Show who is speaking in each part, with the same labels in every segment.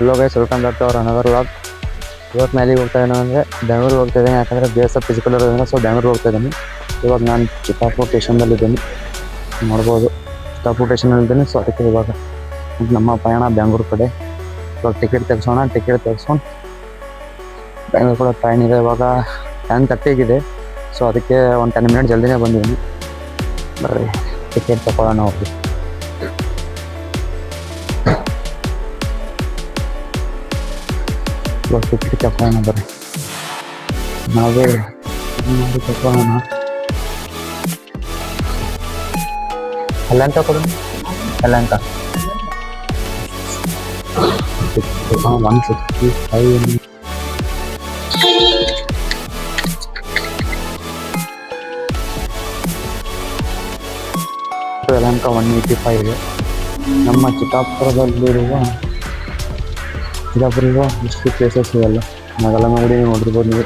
Speaker 1: Hello guys welcome back to our another vlog ಇವತ್ತು ಮೇಲೆ ಹೋಗ್ತಾ ಇದ್ದೀನಿ ಅಂದರೆ ಬೆಂಗಳೂರು ಹೋಗ್ತಾ ಇದ್ದೀನಿ, ಯಾಕಂದರೆ ಬಿ ಎಸ್ ಎಫ್ ಫಿಸಿಕಲ್ ಇರೋದ್ರಿಂದ ಸೊ ಬೆಂಗಳೂರು ಹೋಗ್ತಾ ಇದ್ದೀನಿ. ಇವಾಗ ನಾನು ಚಿತ್ತಾಪುರ ಸ್ಟೇಷನ್ದಲ್ಲಿದ್ದೀನಿ ನೋಡ್ಬೋದು. ಚಿತ್ತಾಪುರ ಸ್ಟೇಷನಲ್ಲಿದ್ದೀನಿ ಸೊ ಅದಕ್ಕೆ ಇವಾಗ ನಮ್ಮ ಪಯಣ ಬೆಂಗಳೂರು ಕಡೆ. ಇವಾಗ ಟಿಕೆಟ್ ತೆಗ್ಸೋಣ ಟಿಕೆಟ್ ತೆಗ್ಸ್ಕೊಂಡು ಬೆಂಗಳೂರು ಕೂಡ ಟ್ರೈನ್ ಇದೆ. ಇವಾಗ ಟೆನ್ ತರ್ಟಿಗಿದೆ ಸೊ ಅದಕ್ಕೆ ಒಂದು ಟೆನ್ ಮಿನಿಟ್ ಜಲ್ದಿನೇ ಬಂದಿದ್ದೀನಿ. ಬರ್ರಿ ಟಿಕೆಟ್ ತಗೊಳ್ಳೋಣ ಹೋಗಿ. ಇವಾಗ ಟಿಕೆಟ್ ತಗೊಳ್ಳೋಣ ಬರ್ರಿ ನಾವೇ ಇದು ಮಾಡಿ ತಗೊಳ್ಳೋಣ ಅಲ್ಲಂತ ಕೊಡೋಣ ಅಲ್ಲಂತ one sixty five Yelahanka one eighty five ಇದೆ ನಮ್ಮ ಚಿತ್ತಾಪುರದಲ್ಲಿರುವ ಚಿತ್ತಾಪುರ ಇಷ್ಟು ಪ್ಲೇಸಸ್ ಇವೆಲ್ಲ ನಾಗಲಮ್ಮ ಗುಡಿ ನೋಡಿರ್ಬೋದು ನೀವು.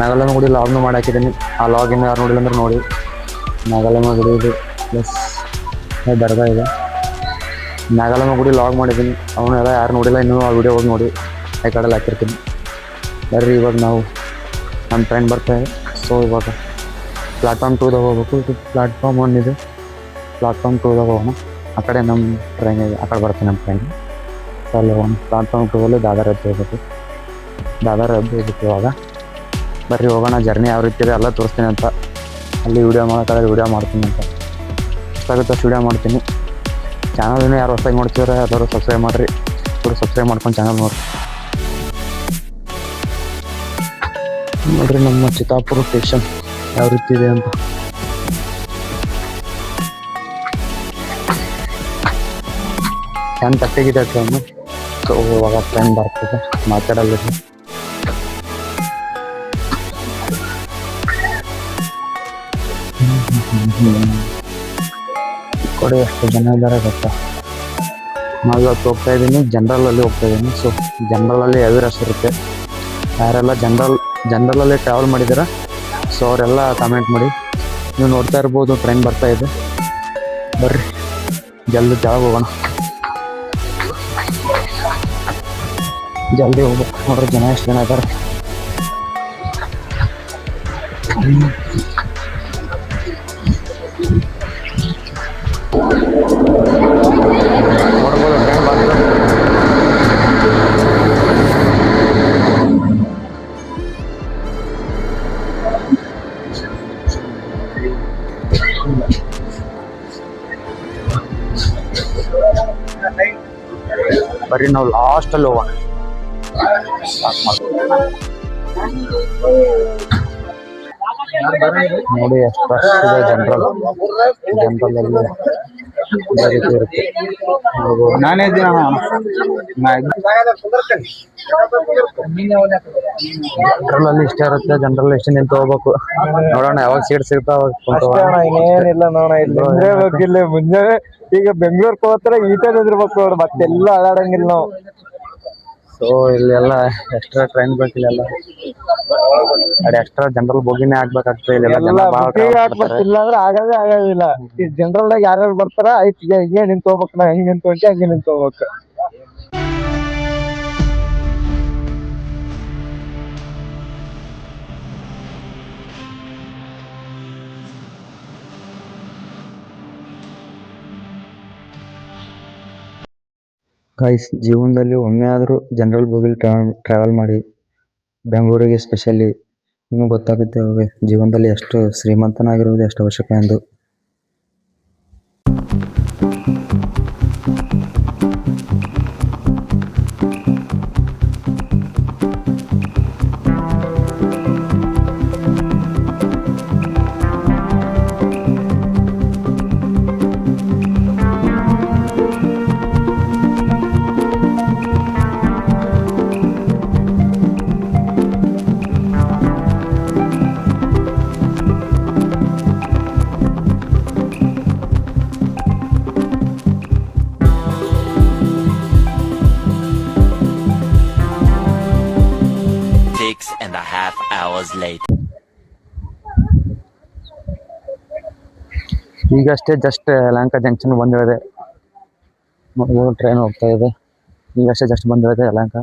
Speaker 1: ನಾಗಲಮ್ಮ ಗುಡಿ ಲಾಗ್ನು ಮಾಡಿ ಹಾಕಿದ್ದೀನಿ. ಆ ಲಾಗಿನ ಯಾರು ನೋಡಿಲ್ಲ ಅಂದ್ರೆ ನೋಡಿ. ನಾಗಲಮ್ಮ ಗುಡಿ ಇದು ಪ್ಲಸ್ ದರ್ಗಾ ಇದೆ. ನಾಗಲಮ್ಮ ಗುಡಿ ಲಾಗ್ ಮಾಡಿದ್ದೀನಿ ಅವನ್ನೆಲ್ಲ ಯಾರು ನೋಡಿಲ್ಲ, ಇನ್ನೂ ಆ ವಿಡಿಯೋ ಹೋಗಿ ನೋಡಿ. ಐ ಕಡೆಲ್ಲ ಹಾಕಿರ್ತೀನಿ. ಬರ್ರಿ ಇವಾಗ ನಾವು. ನಮ್ಮ ಟ್ರೈನ್ ಬರ್ತಾ ಇದೆ. ಸೊ ಇವಾಗ ಪ್ಲಾಟ್ಫಾರ್ಮ್ ಟೂದಾಗ ಹೋಗ್ಬೇಕು. ಇದು ಪ್ಲಾಟ್ಫಾರ್ಮ್ ಒನ್ ಇದೆ. ಪ್ಲಾಟ್ಫಾರ್ಮ್ ಟೂದಾಗ ಹೋಗೋಣ. ಆ ಕಡೆ ನಮ್ಮ ಟ್ರೈನ್ ಇದೆ. ಆ ಕಡೆ ಬರ್ತೀನಿ ನಮ್ಮ ಟ್ರೈನ್ ಅಲ್ಲಿ ಒಂದು ಪ್ಲಾಟ್ಫಾರ್ಮ್ ಟೂವಲ್ಲಿ ದಾದರ್ ಎದ್ದು ಹೋಗ್ಬೇಕು ದಾದರ್ ಎದ್ದು ಹೋಗ್ಬೇಕು ಇವಾಗ. ಬರ್ರಿ, ಹೋಗೋಣ ಜರ್ನಿ ಯಾವ ರೀತಿ ಇದೆ ಎಲ್ಲ ತೋರಿಸ್ತೀನಿ ಅಂತ. ಅಲ್ಲಿ ವೀಡಿಯೋ ಮಾಡೋಕ್ಕಾದ್ರೆ ವೀಡಿಯೋ ಮಾಡ್ತೀನಿ ಅಂತ. ಇಷ್ಟಾಗುತ್ತೆ ಸ್ಟೂಡಿಯೋ ಮಾಡ್ತೀನಿ. ಚಾನಲ್ ಯಾರು ಹೊಸದಾಗಿ ನೋಡ್ತಿದ್ರೆ, ಎಲ್ಲರೂ ಸಬ್ಸ್ಕ್ರೈಬ್ ಮಾಡಿರಿ. ಇವರು ಸಬ್ಸ್ಕ್ರೈಬ್ ಮಾಡ್ಕೊಂಡು ಚಾನಲ್ ನೋಡಿ ನೋಡ್ರಿ, ನಮ್ಮ ಚಿತ್ತಾಪುರ ಸ್ಟೇಷನ್ ಯಾವ ರೀತಿ ಇದೆ ಅಂತ. ಟೆನ್ ತಟ್ಟಿಗಿದೆ ಟ್ರೈನು ಹೋಗುವಾಗ ಟ್ರೈನ್ ಬರ್ತದೆ. ಮಾತಾಡಲ್ಲ ಕೊಡಿ ಎಷ್ಟು ಜನ ಇದ್ದಾರೆ ಗೊತ್ತಾ. ನಾವು ಇವತ್ತು ಹೋಗ್ತಾ ಇದ್ದೀನಿ ಜನರಲಲ್ಲಿ ಹೋಗ್ತಾ ಇದ್ದೀನಿ. ಸೊ ಜನರಲಲ್ಲಿ ಹೆವಿ ರಶ್ ಇರುತ್ತೆ. ಯಾರೆಲ್ಲ ಜನರಲ್ ಜನರಲಲ್ಲಿ ಟ್ರಾವೆಲ್ ಮಾಡಿದಾರ ಸೊ ಅವರೆಲ್ಲ ಕಮೆಂಟ್ ಮಾಡಿ. ನೀವು ನೋಡ್ತಾ ಇರ್ಬೋದು ಟ್ರೈನ್ ಬರ್ತಾ ಇದೆ. ಬರ್ರಿ. ಜಲ್ದಿ ಜಾಗ ಹೋಗೋಣ. ಜಲ್ದಿ ಹೋಗ್ಬೇಕು ನೋಡ್ರಿ ಜನ ಎಷ್ಟು ಜನ ಇದ್ದಾರೆ ನೋಡ್ಬೋದು ಟ್ರೈನ್ ಬರ್ತಾ ಬರ್ರಿ ನಾವು ಲಾಸ್ಟಲ್ಲಿ ಹೋಗೋಣ ನೋಡಿ ಎಷ್ಟು ರಶ್ ಇದೆ ಜನರಲ್ ಜನರಲ್ ಅಲ್ಲಿ ಇದೇ ರೀತಿ ಇರುತ್ತೆ.
Speaker 2: ನಾನೇ
Speaker 1: ಜನರಲ್ ಅಲ್ಲಿ ಇಷ್ಟ ಇರುತ್ತೆ. ಜನರಲ್ ಎಷ್ಟು ನಿಂತು ಹೋಗ್ಬೇಕು. ನೋಡೋಣ ಯಾವಾಗ ಸೀಟ್ ಸಿಗ್ತಾವ ಇನ್ನೇನಿಲ್ಲ ಹೋಗೋಣ.
Speaker 2: ಏನಿಲ್ಲ ನೋಡ ಇಲ್ಲಿ ಮುಂಜಾನೆ. ಈಗ ಬೆಂಗಳೂರು ಹೋಗ್ತಾರೆ ಈಟೆ ನಿಂದಿರ್ಬೇಕು ನೋಡು ಮತ್ತೆಲ್ಲ ಅಲಾಡಂಗಿಲ್ಲ ನಾವು.
Speaker 1: ಸೊ ಇಲ್ಲೆಲ್ಲ ಎಕ್ಸ್ಟ್ರಾ ಟ್ರೈನ್ ಬೇಕು ಇಲ್ಲೆಲ್ಲ. ಅದೇ ಎಕ್ಸ್ಟ್ರಾ ಜನರಲ್ ಬೋಗಿನೇ ಆಗ್ಬೇಕಾಗ್ತದೆ ಇಲ್ಲೆಲ್ಲ ಜನ ಭಾಳ
Speaker 2: ಇಲ್ಲ ಅಂದ್ರೆ ಆಗದೇ ಆಗೋದಿಲ್ಲ ಈ ಜನರಲ್ ದಾಗ ಯಾರ್ಯಾರು ಬರ್ತಾರ ಆಯ್ತು ಈಗ ಹಿಂಗೆ ನಿಂತ್ಕೋಬೇಕು ಹೋಗ್ಬೇಕು ನಾ ಹೆಂಗ್ ನಿಂತು ಹೊಂಟಿ ಹಂಗೆ ನಿಂತು
Speaker 1: ಗೈಸ್ ಜೀವನದಲ್ಲಿ ಒಮ್ಮೆ ಆದರೂ ಜನರಲ್ ಬೋಗಿಲಿ ಟ್ರಾವೆಲ್ ಮಾಡಿ ಬೆಂಗಳೂರಿಗೆ ಸ್ಪೆಷಲಿ ನಿಮಗೆ ಗೊತ್ತಾಗುತ್ತೆ ಜೀವನದಲ್ಲಿ ಎಷ್ಟು ಶ್ರೀಮಂತನಾಗಿರುವುದು ಎಷ್ಟು ಅವಶ್ಯಕ ಎಂದು.
Speaker 3: Hours later.
Speaker 1: ಈಗಷ್ಟೇ ಜಸ್ಟ್ ಯಲಹಂಕ ಜಂಕ್ಷನ್ ಬಂದಿದೆ ಟ್ರೈನ್ ಹೋಗ್ತಾ ಇದೆ.
Speaker 4: ಈಗಷ್ಟೇ ಜಸ್ಟ್ ಬಂದಿರೋದೆ ಯಲಹಂಕ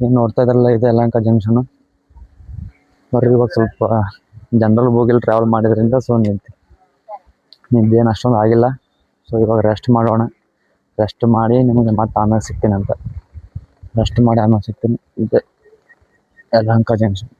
Speaker 4: ಏನು ನೋಡ್ತಾ ಇದ್ರಲ್ಲ ಇದೆ ಯಲಹಂಕ ಜಂಕ್ಷನ್ ಬರ್ರಿ ಇವಾಗ ಸ್ವಲ್ಪ ಜನರಲ್ ಬೋಗಿಲ್ ಟ್ರಾವೆಲ್ ಮಾಡಿದ್ರಿಂದ ಸೊ ನಿಂತು ನಿದ್ದೇನು ಅಷ್ಟೊಂದು ಆಗಿಲ್ಲ. ಸೊ ಇವಾಗ ರೆಸ್ಟ್ ಮಾಡೋಣ. ರೆಸ್ಟ್ ಮಾಡಿ ನಿಮಗೆ ಮತ್ತೆ ಆಮೇಲೆ ಸಿಗ್ತೀನಿ ಅಂತ. ರೆಸ್ಟ್ ಮಾಡಿ ಆಮೇಲೆ ಸಿಗ್ತೀನಿ. ಇದೆ ಯಲಹಂಕ ಜಂಕ್ಷನ್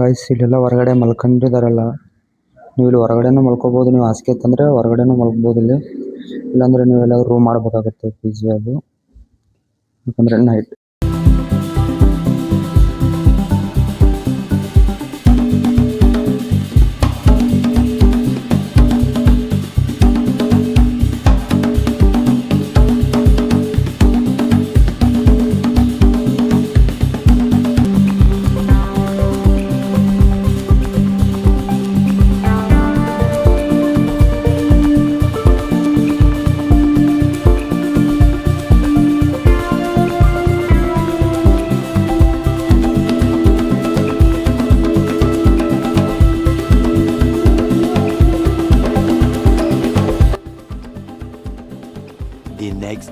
Speaker 4: ಗಾಯ್ಸ್ ಇಲ್ಲೆಲ್ಲ ಹೊರಗಡೆ ಮಲ್ಕೊಂಡಿದಾರಲ್ಲ ನೀವು ಇಲ್ಲಿ ಹೊರಗಡೆನೂ ಮಲ್ಕೋಬಹುದು ನೀವು ಹಾಸಿಗೆ ಇತ್ತಂದ್ರೆ ಹೊರಗಡೆನೂ ಮಲ್ಕೋಬೋದು ಇಲ್ಲಿ. ಇಲ್ಲಾಂದ್ರೆ ನೀವು ಎಲ್ಲಾದ್ರೂ ರೂಮ್ ಮಾಡಬೇಕಾಗುತ್ತೆ ಪಿ ಜಿ ಅದು ಯಾಕಂದ್ರೆ ನೈಟ್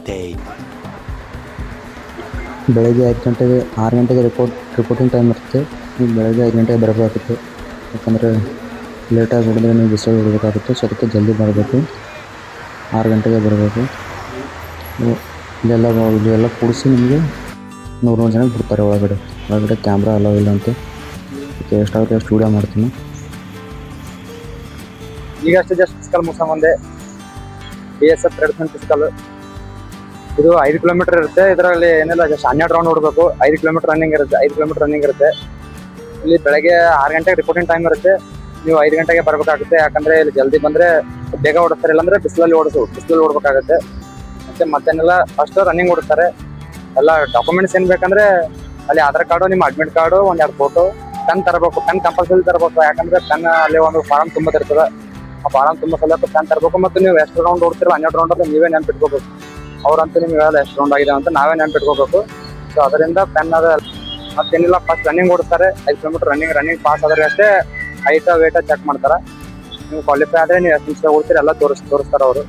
Speaker 3: The
Speaker 4: ಬೆಳಗ್ಗೆ ಐದು ಗಂಟೆಗೆ ಆರು ಗಂಟೆಗೆ ರಿಪೋರ್ಟ್ ರಿಪೋರ್ಟಿಂಗ್ ಟೈಮ್ ಇರುತ್ತೆ. ನೀವು ಬೆಳಗ್ಗೆ ಐದು ಗಂಟೆಗೆ ಬರಬೇಕಾಗುತ್ತೆ. ಯಾಕಂದರೆ ಲೇಟಾಗಿ ಹೊಡೆದ್ರೆ ನೀವು ಬಿಸಿಲು ಹೊಡಬೇಕಾಗುತ್ತೆ. ಸೊ ಅದಕ್ಕೆ ಜಲ್ದಿ ಬರಬೇಕು. ಆರು ಗಂಟೆಗೆ ಬರಬೇಕು. ಇದೆಲ್ಲ ಇದೆಲ್ಲ ಕೂಡಿಸಿ ನಿಮಗೆ ನೂರು ನೂರು ಜನ ಬಿಡ್ತಾರೆ ಒಳಗಡೆ. ಒಳಗಡೆ ಕ್ಯಾಮ್ರಾ ಅಲೋ ಇಲ್ಲ ಅಂತ. ಅದಕ್ಕೆ ಎಷ್ಟಾಗುತ್ತೆ ಅಷ್ಟು ವೀಡಿಯೋ ಮಾಡ್ತೀನಿ.
Speaker 1: ಈಗಷ್ಟೇ just physical ಮುಗಿಸ್ಕೊಂಬಂದೆ B S F traditional physical ಇದು ಐದು ಕಿಲೋಮೀಟರ್ ಇರುತ್ತೆ. ಇದರಲ್ಲಿ ಏನಿಲ್ಲ ಜಸ್ಟ್ ಹನ್ನೆರಡು ರೌಂಡ್ ಓಡಬೇಕು. ಐದು ಕಿಲೋಮೀಟರ್ ರನ್ನಿಂಗ್ ಇರುತ್ತೆ, ಐದು ಕಿಲೋಮೀಟರ್ ರನ್ನಿಂಗ್ ಇರುತ್ತೆ. ಇಲ್ಲಿ ಬೆಳಗ್ಗೆ ಆರು ಗಂಟೆಗೆ ರಿಪೋರ್ಟಿಂಗ್ ಟೈಮ್ ಇರುತ್ತೆ. ನೀವು ಐದು ಗಂಟೆಗೆ ಬರಬೇಕಾಗುತ್ತೆ. ಯಾಕಂದ್ರೆ ಇಲ್ಲಿ ಜಲ್ದಿ ಬಂದ್ರೆ ಬೇಗ ಓಡಿಸ್ತಾರೆ. ಇಲ್ಲಾಂದ್ರೆ ಬಿಸಿಲಲ್ಲಿ ಓಡಿಸು, ಬಿಸಿಲಲ್ಲಿ ಓಡಬೇಕಾಗುತ್ತೆ. ಮತ್ತೆ ಮತ್ತೇನೆಲ್ಲ ಫಸ್ಟ್ ರನ್ನಿಂಗ್ ಓಡಿಸ್ತಾರೆ ಎಲ್ಲ ಡಾಕ್ಯುಮೆಂಟ್ಸ್ ಏನ್ ಬೇಕಂದ್ರೆ ಅಲ್ಲಿ ಆಧಾರ್ ಕಾರ್ಡು, ನಿಮ್ಮ ಅಡ್ಮಿಟ್ ಕಾರ್ಡು, ಒಂದ್ ಎರಡು ಫೋಟೋ ಪೆನ್ ತರಬೇಕು. ಪೆನ್ ಕಂಪಲ್ಸರಿ ತರಬೇಕು. ಯಾಕಂದ್ರೆ ಪೆನ್ ಅಲ್ಲಿ ಒಂದು ಫಾರಂ ತುಂಬದಿರ್ತದೆ ಆ ಫಾರಂ ತುಂಬ ಸಲಕ್ಕೆ ಪೆನ್ ತರಬೇಕು. ಮತ್ತು ನೀವು ಎಷ್ಟು ರೌಂಡ್ ಓಡ್ತಿರೋ ಹನ್ನೆರಡು ರೌಂಡ್ ನೀವೇ ನೆನ್ಪಿಟ್ಕೋಬೇಕು. ಅವ್ರಂತೂ ನಿಮ್ಗೆ ಹೇಳಲ್ಲ, ಎಷ್ಟು ರೌಂಡ್ ಆಗಿದೆ ಅಂತ ನಾವೇ ನೆನ್ಪಿಟ್ಕೋಬೇಕು. ಸೊ ಅದರಿಂದ ಪೆನ್ ಅದ ಮತ್ತೇನಿಲ್ಲ ಫಸ್ಟ್ ರನ್ನಿಂಗ್ ಓಡಿಸ್ತಾರೆ. ಐದು ಕಿಲೋಮೀಟರ್ ರನ್ನಿಂಗ್ ರನ್ನಿಂಗ್ ಪಾಸ್ ಆದರೆ ಅಷ್ಟೇ ಹೈಟ ವೇಟ ಚೆಕ್ ಮಾಡ್ತಾರೆ. ನೀವು ಕ್ವಾಲಿಫೈ ಆದರೆ ನೀವು ಎಷ್ಟು ನಿಮಿಷ ಓಡ್ತೀರಿ ಎಲ್ಲ ತೋರಿಸ್ ತೋರಿಸ್ತಾರೆ ಅವರು.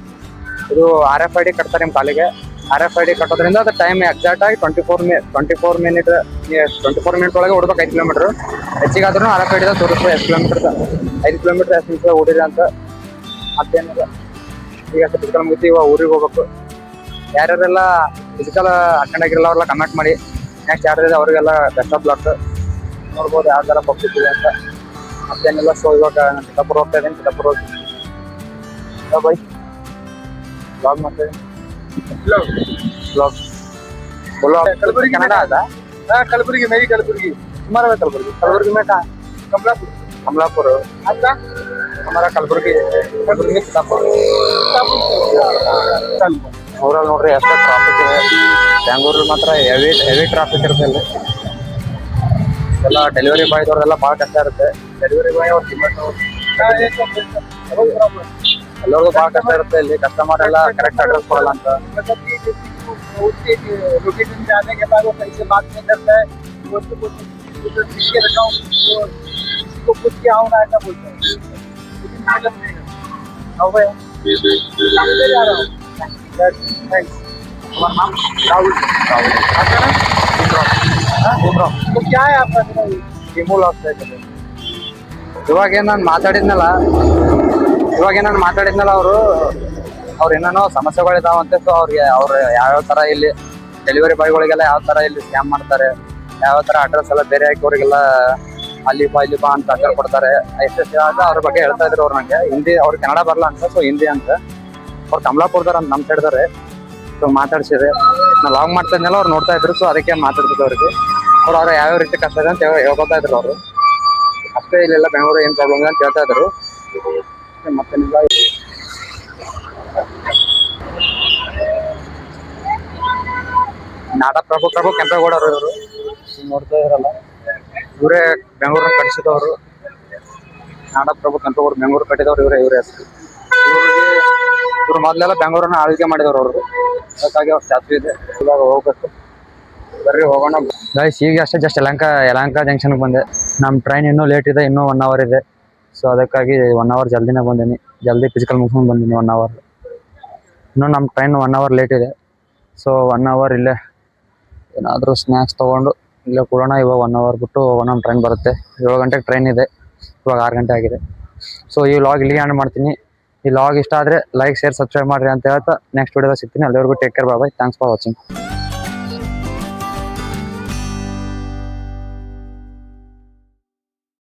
Speaker 1: ಇದು ಆರ್ ಎಫ್ ಐ ಡಿ ಕಟ್ತಾರೆ ನಿಮ್ಮ ಕಾಲಿಗೆ. ಆರ್ ಎಫ್ ಐ ಡಿ ಕಟ್ಟೋದ್ರಿಂದ ಅದು ಟೈಮ್ ಎಕ್ಸಾಕ್ಟ್ ಆಗಿ ಟ್ವೆಂಟಿ ಫೋರ್ ಮಿ twenty four minute twenty four minute ಒಳಗೆ ಓಡ್ಬೇಕು ಐದು ಕಿಲೋಮೀಟರ್ ಹೆಚ್ಚಿಗಾದ್ರೂ ಆರ್ ಎಫ್ ಐ ಡಿ ತೋರಿಸ್ತದೆ ಎಷ್ಟು ಕಿಲೋಮೀಟರ್ ಐದು ಕಿಲೋಮೀಟರ್ ಎಷ್ಟು ನಿಮಿಷ ಓಡಿರಿ ಅಂತ. ಮತ್ತೇನಿಲ್ಲ. ಈಗ ಫಿಸಿಕಲ್ ಮುಗಿಸಿ ಇವಾಗ ಊರಿಗೆ ಹೋಗ್ಬೇಕು. ಯಾರ್ಯಾರೆಲ್ಲ ಫಿಸಿಕಲ್ ಅಟೆಂಡ್ ಆಗಿರಲ್ಲ ಅವ್ರೆಲ್ಲ ಕನೆಕ್ಟ್ ಮಾಡಿ. ನೆಕ್ಸ್ಟ್ ಯಾರ್ಯಾರು ಅವ್ರಿಗೆಲ್ಲ ಬೆಸ್ಟ್ ಆಫ್ ಲಕ್ ನೋಡ್ಬೋದು ಯಾವ ಥರ ಪಬ್ಲಿಕ್ ಇದೆ ಅಂತ. ಮತ್ತೇನೆಲ್ಲ ಸೊ ಇವಾಗ ನಾನು ಚಿತ್ತಾಪುರ ಹೋಗ್ತಾ ಇದ್ದೀನಿ ಚಿತ್ತಾಪುರ ಹೋಗ್ತೀನಿ ಬಾಯ್ ಬ್ಲಾಗ್ ಮಾಡ್ತಾ ಬ್ಲಾಗ್ ಕಲಬುರಗಿ ಕನ್ನಡ ಅದ ಕಲಬುರಗಿ ಮೇರಿ ಕಲಬುರ್ಗಿ. ಸುಮಾರು ಕಲಬುರಗಿ. ಕಲಬುರಗಿ ಮೇಟ ಕಮಲಾಪುರ. ಕಮಲಾಪುರ. ಅಂತ? ಕಮಲ ಕಲಬುರಗಿ. ಕಲಬುರಗಿ ಚಿತ್ತಾಪುರ. हमारा कलबुर्गी कलबुर्गी सीतापुर ಊರಲ್ಲಿ ನೋಡ್ರಿ ಎಷ್ಟು ಟ್ರಾಫಿಕ್ ಇದೆ ಬ್ಯಾಂಗ್ಳೂರಲ್ಲಿ ಮಾತ್ರ ಹೆವಿ ಹೆವಿ ಟ್ರಾಫಿಕ್ ಇರುತ್ತೆ ಅಲ್ಲಿ ಎಲ್ಲ ಡೆಲಿವರಿ ಬಾಯ್ದವ್ರೆಲ್ಲ ಭಾಳ ಕಷ್ಟ ಇರುತ್ತೆ ಡೆಲಿವರಿ ಬಾಯ್ ಅವ್ರು ಎಲ್ಲರಿಗೂ ಭಾಳ ಕಷ್ಟ ಇರುತ್ತೆ ಇಲ್ಲಿ ಕಸ್ಟಮರ್ ಎಲ್ಲ ಕರೆಕ್ಟ್ ಅಡ್ರೆಸ್ ಕೊಡಲ್ಲ ಅಂತ
Speaker 5: उसके लोकेशन पे आने के बाद वो कहीं से बात नहीं करता है वो उसको कुछ उधर लिख के रखा हूँ वो किसी को कुछ क्या होना ऐसा बोलता है लेकिन मैं जब नहीं करता। आओ भैया सामने जा रहा हूँ थैंक्स
Speaker 1: हमारा नाम राहुल राहुल आपका नाम भीमराव
Speaker 5: तो क्या है आपका नाम?
Speaker 1: ಟಿಮೂಲ್ ಆಗ್ತಾ ಇದೆ ಇವಾಗ ಏನ್ ನಾನು ಮಾತಾಡಿದ್ನಲ್ಲ ಇವಾಗ ಏನ್ ನಾನು ಮಾತಾಡಿದ್ನಲ್ಲ ಅವರು ಅವ್ರ ಏನೇನೋ ಸಮಸ್ಯೆಗಳಿದಾವಂತೆ ಸೊ ಅವ್ರಿಗೆ ಅವ್ರು ಯಾವ್ಯಾವ ತರ ಇಲ್ಲಿ ಡೆಲಿವರಿ ಬಾಯ್ಗಳಿಗೆಲ್ಲ ಯಾವ ತರ ಇಲ್ಲಿ ಸ್ಕ್ಯಾಮ್ ಮಾಡ್ತಾರೆ ಯಾವ ತರ ಅಡ್ರೆಸ್ ಎಲ್ಲ ಬೇರೆ ಹಾಕಿ ಅವ್ರಿಗೆಲ್ಲ ಅಲ್ಲಿ ಬಾ ಇಲ್ಲಿ ಬಾ ಅಂತ ಅಡ್ರೆಸ್ ಕೊಡ್ತಾರೆ ಎಷ್ಟೆಷ್ಟು ಅಂತ ಅವ್ರ ಬಗ್ಗೆ ಹೇಳ್ತಾ ಇದ್ರು ಅವ್ರು ನಂಗೆ ಹಿಂದಿ ಅವ್ರಿಗೆ ಕನ್ನಡ ಬರಲ್ಲ ಅಂತ ಸೊ ಹಿಂದಿ ಅಂತ ಅವ್ರು ಕಮಲಾಪುರದವ್ರು ಅಂತ ನಮ್ಮ ಸೈಡ್ದವ್ರೆ ಸೊ ಮಾತಾಡ್ಸಿದೆ. ನಾ ಲಾಗ್ ಮಾಡ್ತಾ ಇದ್ನಲ್ಲ, ಅವ್ರು ನೋಡ್ತಾ ಇದ್ರು ಸೊ ಅದಕ್ಕೆ ಮಾತಾಡ್ತಿದ್ದೆ ಅವ್ರಿಗೆ. ಅವ್ರು ಅವ್ರ ಯಾವ ರೀತಿ ಕಷ್ಟ ಇದೆ ಅಂತ ಹೇಳ್- ಹೇಳ್ಕೊತಾ ಇದ್ರು ಅವರು. ಅಷ್ಟೇ ಇಲ್ಲೆಲ್ಲ ಬೆಂಗಳೂರು ಏನು ಪ್ರಾಬ್ಲಮ್ ಅಂತ ಹೇಳ್ತಾ ಇದ್ರು. ಮತ್ತೆ ನಾಡ ಪ್ರಭು ಪ್ರಭು ಕೆಂಪೇಗೌಡ ಅವರು ಇವರು ನೋಡ್ತಾ ಇದ್ರಲ್ಲ. ಇವರೇ ಬೆಂಗಳೂರನ್ನ ಕಟ್ಟಿಸಿದವರು. ನಾಡ ಪ್ರಭು ಕೆಂಪೇಗೌಡ ಬೆಂಗಳೂರು ಕಟ್ಟಿದವರು ಇವರೇ ಇವರೇ ಹೆಸರು. ಇವ್ರು ಮೊದಲೆಲ್ಲ ಬೆಂಗಳೂರನ್ನ ಆಳ್ವಿಕೆ ಮಾಡಿದವ್ರು ಅವರು. ಅದಕ್ಕಾಗಿ ಅವ್ರ ಜಾತ್ರೆ ಇದೆ. ಇವಾಗ ಹೋಗ್ಬೇಕು. ಬರ್ರಿ, ಹೋಗೋಣ. ಗೈಸ್ ಈಗ ಅಷ್ಟೇ ಜಸ್ಟ್ ಯಲಂಕ ಯಲಂಕ ಜಂಕ್ಷನ್ಗೆ ಬಂದೆ. ನಮ್ಮ ಟ್ರೈನ್ ಇನ್ನೂ ಲೇಟ್ ಇದೆ, ಇನ್ನೂ ಒನ್ ಅವರ್ ಇದೆ. ಸೊ ಅದಕ್ಕಾಗಿ ಒನ್ ಅವರ್ ಜಲ್ದಿನೇ ಬಂದೀನಿ. ಜಲ್ದಿ ಫಿಸಿಕಲ್ ಮುಗಿಸ್ಕೊಂಡು ಬಂದೀನಿ ಒನ್ ಅವರ್ ಇನ್ನೂ ನಮ್ಮ ಟ್ರೈನ್ ಒನ್ ಅವರ್ ಲೇಟ್ ಇದೆ. ಸೊ ಒನ್ ಅವರ್ ಇಲ್ಲೇ ಏನಾದರೂ ಸ್ನ್ಯಾಕ್ಸ್ ತೊಗೊಂಡು ಇಲ್ಲೇ ಕೊಡೋಣ. ಇವಾಗ ಒನ್ ಅವರ್ ಬಿಟ್ಟು ಹೋಗೋಣ ಟ್ರೈನ್ ಬರುತ್ತೆ. ಏಳು ಗಂಟೆಗೆ ಟ್ರೈನ್ ಇದೆ. ಇವಾಗ ಆರು ಗಂಟೆ ಆಗಿದೆ. ಸೊ ಈ ವ್ಲಾಗ್ ಇಲ್ಲಿಗೆ ಆನ್ ಮಾಡ್ತೀನಿ. ಈ ಲಾಗ್ ಇಷ್ಟ ಆದರೆ ಲೈಕ್ ಶೇರ್ ಸಬ್ಸ್ಕ್ರೈಬ್ ಮಾಡಿರಿ ಅಂತ ಹೇಳ್ತಾ ನೆಕ್ಸ್ಟ್ ವಿಡಿಯೋದಾಗ ಸಿಗ್ತೀನಿ. ಅಲ್ಲಿವರೆಗೂ take care bye thanks for watching